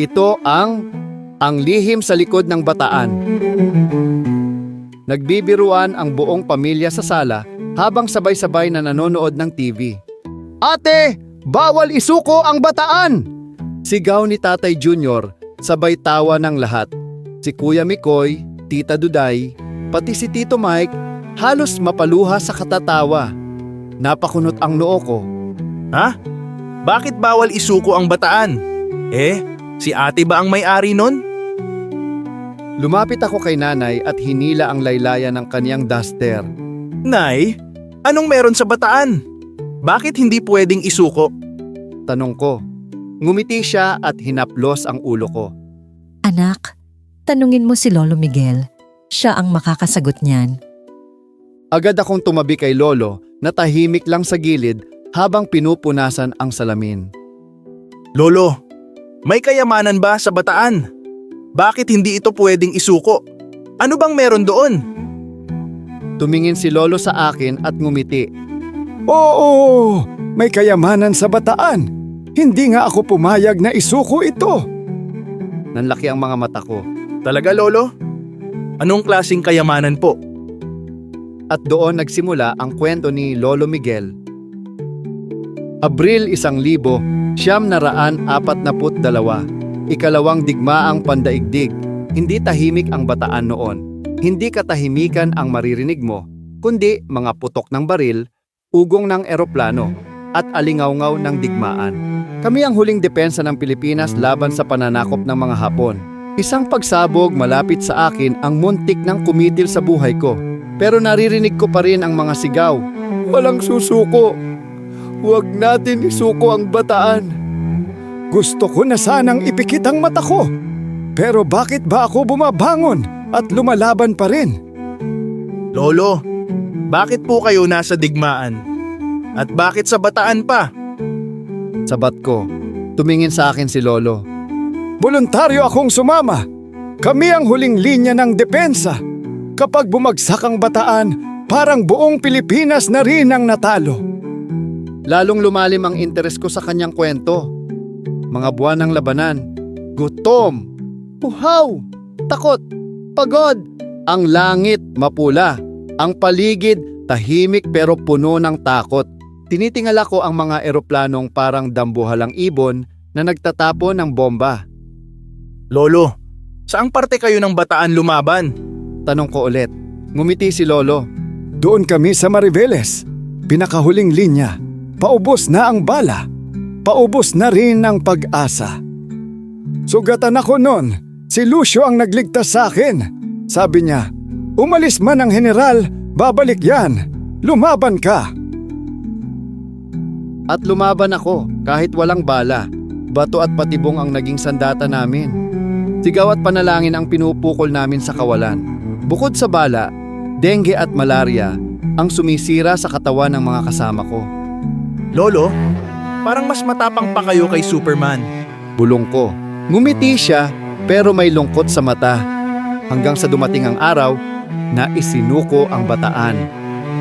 Ito ang ang lihim sa likod ng bataan. Nagbibiruan ang buong pamilya sa sala habang sabay-sabay na nanonood ng TV. Ate, bawal isuko ang bataan! Sigaw ni Tatay Junior, sabay tawa ng lahat. Si Kuya Mikoy, Tita Duday, pati si Tito Mike, halos mapaluha sa katatawa. Napakunot ang noo ko. Ha? Bakit bawal isuko ang bataan? Eh, si ate ba ang may-ari nun? Lumapit ako kay nanay at hinila ang laylayan ng kanyang duster. Nay, anong meron sa bataan? Bakit hindi pwedeng isuko? Tanong ko. Ngumiti siya at hinaplos ang ulo ko. Anak, tanungin mo si Lolo Miguel. Siya ang makakasagot niyan. Agad akong tumabi kay Lolo na tahimik lang sa gilid habang pinupunasan ang salamin. Lolo, may kayamanan ba sa bataan? Bakit hindi ito pwedeng isuko? Ano bang meron doon? Tumingin si Lolo sa akin at ngumiti. Oo, may kayamanan sa bataan. Hindi nga ako pumayag na isuko ito. Nanlaki ang mga mata ko. Talaga, Lolo? Anong klasing kayamanan po? At doon nagsimula ang kwento ni Lolo Miguel. Abril isang libo, siyam na raan apat na put dalawa. Ikalawang digmaang pandaigdig. Hindi tahimik ang bataan noon. Hindi katahimikan ang maririnig mo, kundi mga putok ng baril, ugong ng eroplano, at alingawngaw ng digmaan. Kami ang huling depensa ng Pilipinas laban sa pananakop ng mga Hapon. Isang pagsabog malapit sa akin ang muntik ng kumitil sa buhay ko. Pero naririnig ko pa rin ang mga sigaw. Walang susuko. Huwag natin isuko ang bataan. Gusto ko na sanang ipikit ang mata ko. Pero bakit ba ako bumabangon at lumalaban pa rin? Lolo, bakit po kayo nasa digmaan? At bakit sa bataan pa? Sabat ko. Tumingin sa akin si Lolo. Voluntaryo akong sumama. Kami ang huling linya ng depensa. Kapag bumagsak ang bataan, parang buong Pilipinas na rin ang natalo. Lalong lumalim ang interes ko sa kanyang kwento. Mga buwan ng labanan, gutom, uhaw, takot, pagod. Ang langit mapula, ang paligid tahimik pero puno ng takot. Tinitingala ko ang mga eroplanong parang dambuhalang ibon na nagtatapon ng bomba. Lolo, saang parte kayo ng bataan lumaban? Tanong ko ulit. Ngumiti si Lolo. Doon kami sa Mariveles. Pinakahuling linya. Paubos na ang bala. Paubos na rin ang pag-asa. Sugatan ako noon. Si Lucio ang nagligtas sa akin. Sabi niya, umalis man ang general, babalik yan. Lumaban ka. At lumaban ako kahit walang bala. Bato at patibong ang naging sandata namin. Sigaw at panalangin ang pinupukol namin sa kawalan. Bukod sa bala, dengue at malaria ang sumisira sa katawan ng mga kasama ko. Lolo, parang mas matapang pa kayo kay Superman. Bulong ko. Ngumiti siya pero may lungkot sa mata. Hanggang sa dumating ang araw na isinuko ang bataan.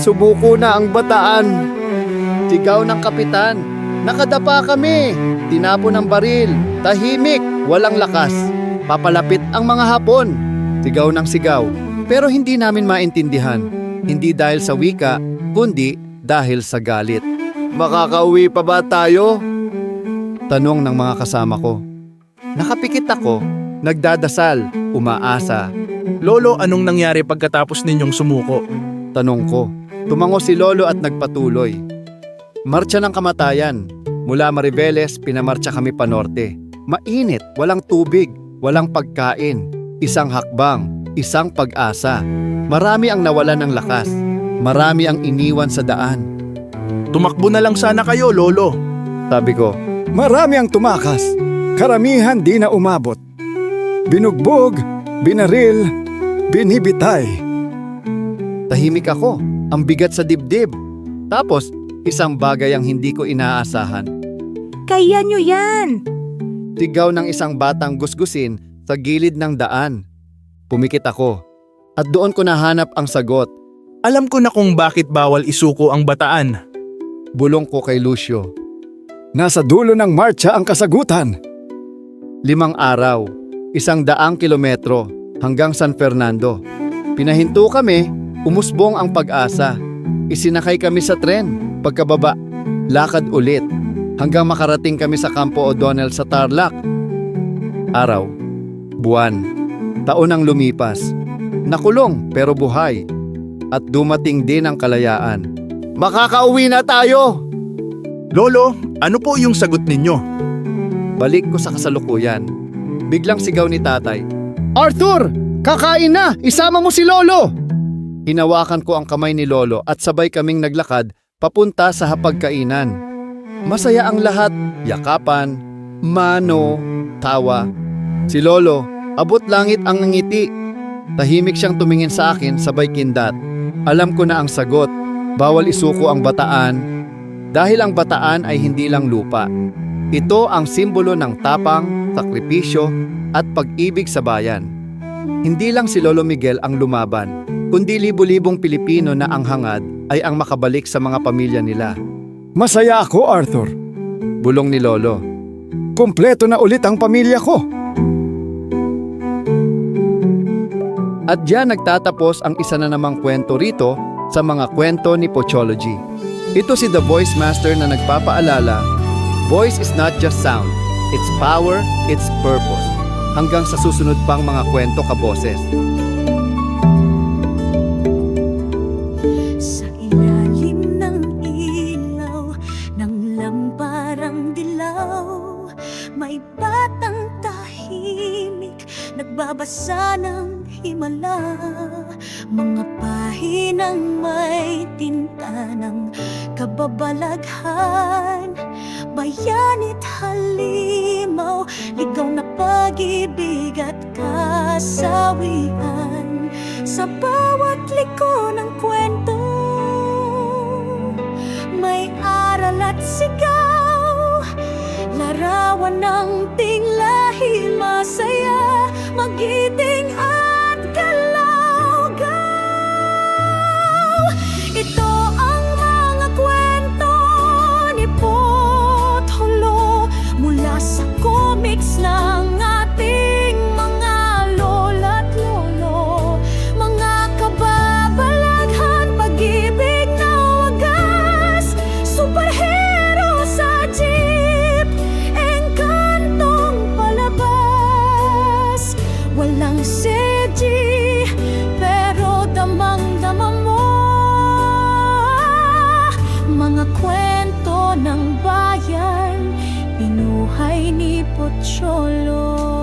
Sumuko na ang bataan. Sigaw ng kapitan. Nakadapa kami. Tinapon ang baril. Tahimik. Walang lakas. Papalapit ang mga hapon. Sigaw ng sigaw. Pero hindi namin maintindihan. Hindi dahil sa wika, kundi dahil sa galit. Makakauwi pa ba tayo? Tanong ng mga kasama ko. Nakapikit ako, nagdadasal, umaasa. Lolo, anong nangyari pagkatapos ninyong sumuko? Tanong ko. Tumango si Lolo at nagpatuloy. Marcha ng kamatayan. Mula Mariveles, pinamarcha kami pa norte. Mainit, walang tubig, walang pagkain. Isang hakbang, isang pag-asa. Marami ang nawalan ng lakas. Marami ang iniwan sa daan. Tumakbo na lang sana kayo, Lolo. Sabi ko, Marami ang tumakas. Karamihan di na umabot. binugbog, binaril, binibitay. Tahimik ako, ang bigat sa dibdib. Tapos, isang bagay ang hindi ko inaasahan. Kaya nyo yan! Sigaw ng isang batang gusgusin sa gilid ng daan. Pumikit ako. At doon ko nahanap ang sagot. Alam ko na kung bakit bawal isuko ang bataan. Bulong ko kay Lucio. Nasa dulo ng marcha ang kasagutan. Limang araw, isang daang kilometro hanggang San Fernando. Pinahinto kami, umusbong ang pag-asa. Isinakay kami sa tren, pagkababa, lakad ulit, hanggang makarating kami sa Campo O'Donnell sa Tarlac. Araw, buwan, taon ang lumipas. Nakulong pero buhay. At dumating din ang kalayaan. Makakauwi na tayo! Lolo, ano po yung sagot ninyo? Balik ko sa kasalukuyan. Biglang sigaw ni tatay. Arthur! Kakain na! Isama mo si Lolo! Hinawakan ko ang kamay ni Lolo at sabay kaming naglakad papunta sa hapagkainan. Masaya ang lahat, yakapan, mano, tawa. Si Lolo, abot langit ang ngiti. Tahimik siyang tumingin sa akin sabay kindat. Alam ko na ang sagot, bawal isuko ang bataan dahil ang bataan ay hindi lang lupa. Ito ang simbolo ng tapang, sakripisyo at pag-ibig sa bayan. Hindi lang si Lolo Miguel ang lumaban, kundi libo-libong Pilipino na ang hangad ay ang makabalik sa mga pamilya nila. Masaya ako, Arthur. Bulong ni Lolo. Kumpleto na ulit ang pamilya ko. At diyan nagtatapos ang isa na namang kwento rito sa mga kwento ni Pochology. Ito si The Voice Master na nagpapaalala, Voice is not just sound, its power, its purpose. Hanggang sa susunod pang mga kwento kaboses. Sa ilalim ng ilaw ng lamparang dilaw May batang tahimik nagbabasa ng himala Mga pahinang may tinta ng kababalaghan. Bayanit halimaw, ligaw na pag-ibig at kasawian. Sa bawat liko ng kwento May aral at sigaw. Larawan ng tinglahi masaya Magiting ng bayan, pinuhay ni Pocholo